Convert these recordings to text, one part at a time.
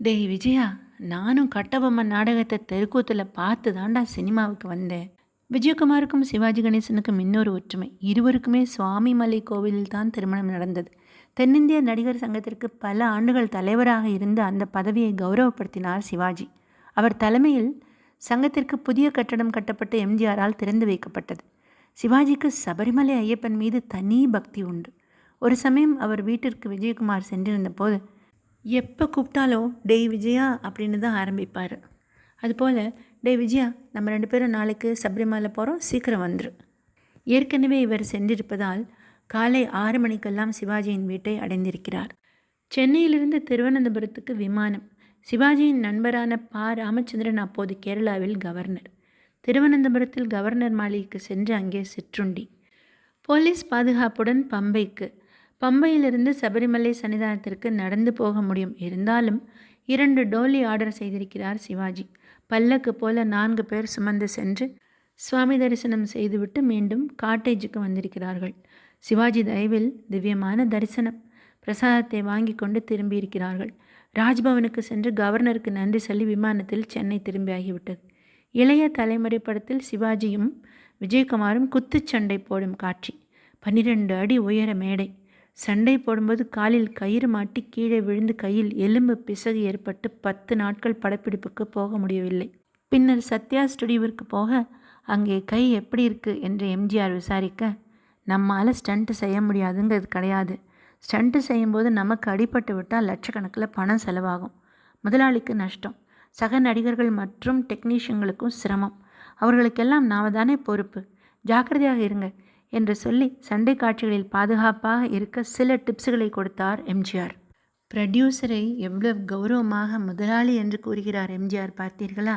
டேய் விஜயா நானும் கட்டபொம்மன் நாடகத்தை தெருக்கூத்தில் பார்த்து தாண்டா சினிமாவுக்கு வந்தேன். விஜயகுமாருக்கும் சிவாஜி கணேசனுக்கும் இன்னொரு ஒற்றுமை. இருவருக்குமே சுவாமி மலை கோவிலில் தான் திருமணம் நடந்தது. தென்னிந்திய நடிகர் சங்கத்திற்கு பல ஆண்டுகள் தலைவராக இருந்து அந்த பதவியை கௌரவப்படுத்தினார் சிவாஜி. அவர் தலைமையில் சங்கத்திற்கு புதிய கட்டடம் கட்டப்பட்டு எம்ஜிஆரால் திறந்து வைக்கப்பட்டது. சிவாஜிக்கு சபரிமலை ஐயப்பன் மீது தனி பக்தி உண்டு. ஒரு சமயம் அவர் வீட்டிற்கு விஜயகுமார் சென்றிருந்த போது எப்போ கூப்பிட்டாலும் டெய் விஜயா அப்படின்னு தான் ஆரம்பிப்பார். அதுபோல் டேய் விஜயா நம்ம ரெண்டு பேரும் நாளைக்கு சபரிமலை போகிறோம் சீக்கிரம் வந்துரு. ஏற்கனவே இவர் சென்றிருப்பதால் காலை ஆறு மணிக்கெல்லாம் சிவாஜியின் வீட்டை அடைந்திருக்கிறார். சென்னையிலிருந்து திருவனந்தபுரத்துக்கு விமானம். சிவாஜியின் நண்பரான ப. ராமச்சந்திரன் அப்போது கேரளாவில் கவர்னர். திருவனந்தபுரத்தில் கவர்னர் மாளிகைக்கு சென்று அங்கே சிற்றுண்டி. போலீஸ் பாதுகாப்புடன் பம்பைக்கு பம்பையிலிருந்து சபரிமலை சன்னிதானத்திற்கு நடந்து போக முடியும். இருந்தாலும் இரண்டு டோலி ஆர்டர் செய்திருக்கிறார் சிவாஜி. பல்லக்கு போல நான்கு பேர் சுமந்து சென்று சுவாமி தரிசனம் செய்துவிட்டு மீண்டும் காட்டேஜுக்கு வந்திருக்கிறார்கள். சிவாஜி தயவில் திவ்யமான தரிசனம் பிரசாதத்தை வாங்கி கொண்டு திரும்பியிருக்கிறார்கள். ராஜ்பவனுக்கு சென்று கவர்னருக்கு நன்றி சொல்லி விமானத்தில் சென்னை திரும்பியாகிவிட்டது. இளைய தலைமுறை படத்தில் சிவாஜியும் விஜயகுமாரும் குத்துச்சண்டை போடும் காட்சி. பன்னிரண்டு அடி உயர மேடை. சண்டை போடும்போது காலில் கயிறு மாட்டி கீழே விழுந்து கையில் எலும்பு பிசகு ஏற்பட்டு பத்து நாட்கள் படப்பிடிப்புக்கு போக முடியவில்லை. பின்னர் சத்யா ஸ்டுடியோவிற்கு போக அங்கே கை எப்படி இருக்குது என்று எம்ஜிஆர் விசாரிக்க நம்மால் ஸ்டண்ட்டு செய்ய முடியாதுங்கிறது கிடையாது. ஸ்டண்ட்டு செய்யும்போது நமக்கு அடிபட்டு விட்டால் லட்சக்கணக்கில் பணம் செலவாகும். முதலாளிக்கு நஷ்டம். சக நடிகர்கள் மற்றும் டெக்னீஷியன்களுக்கும் சிரமம். அவர்களுக்கெல்லாம் நாம் தானே பொறுப்பு. ஜாக்கிரதையாக இருங்க. என்று சொல்லி சண்டை காட்சிகளில் பாதுகாப்பாக இருக்க சில டிப்ஸுகளை கொடுத்தார் எம்ஜிஆர். ப்ரொடியூசரை எவ்வளவு கௌரவமாக முதலாளி என்று கூறுகிறார் எம்ஜிஆர் பார்த்தீர்களா?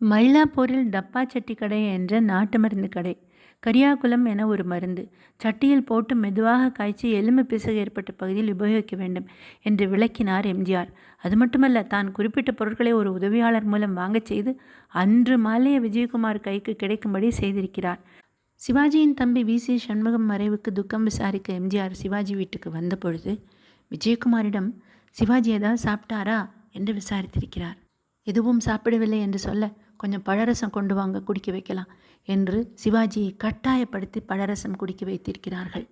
மயிலாப்பூரில் டப்பா சட்டி கடை என்ற நாட்டு மருந்து கடை கரியாக்குளம் என ஒரு மருந்து. சட்டியில் போட்டு மெதுவாக காய்ச்சி எலும்பு பிசகு ஏற்பட்ட பகுதியில் உபயோகிக்க வேண்டும் என்று விளக்கினார் எம்ஜிஆர். அது மட்டுமல்ல தான் குறிப்பிட்ட பொருட்களை ஒரு உதவியாளர் மூலம் வாங்கச் செய்து அன்று மாலைய விஜயகுமார் கைக்கு கிடைக்கும்படி செய்திருக்கிறார். சிவாஜியின் தம்பி வி. சி. சண்முகம் மறைவுக்கு துக்கம் விசாரிக்க எம்ஜிஆர் சிவாஜி வீட்டுக்கு வந்த பொழுது விஜயகுமாரிடம் சிவாஜி ஏதாவது சாப்பிட்டாரா? என்று விசாரித்திருக்கிறார். எதுவும் சாப்பிடவில்லை என்று சொல்ல கொஞ்சம் பழரசம் கொண்டு வாங்க குடிக்க வைக்கலாம் என்று சிவாஜியை கட்டாயப்படுத்தி பழரசம் குடிக்க வைத்திருக்கிறார்கள்.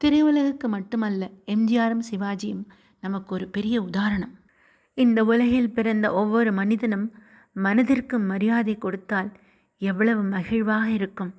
திரையுலகுக்கு மட்டுமல்ல எம்ஜிஆரும் சிவாஜியும் நமக்கு ஒரு பெரிய உதாரணம். இந்த உலகில் பிறந்த ஒவ்வொரு மனிதனும் மனதிற்கு மரியாதை கொடுத்தால் எவ்வளவு மகிழ்வாக இருக்கும்.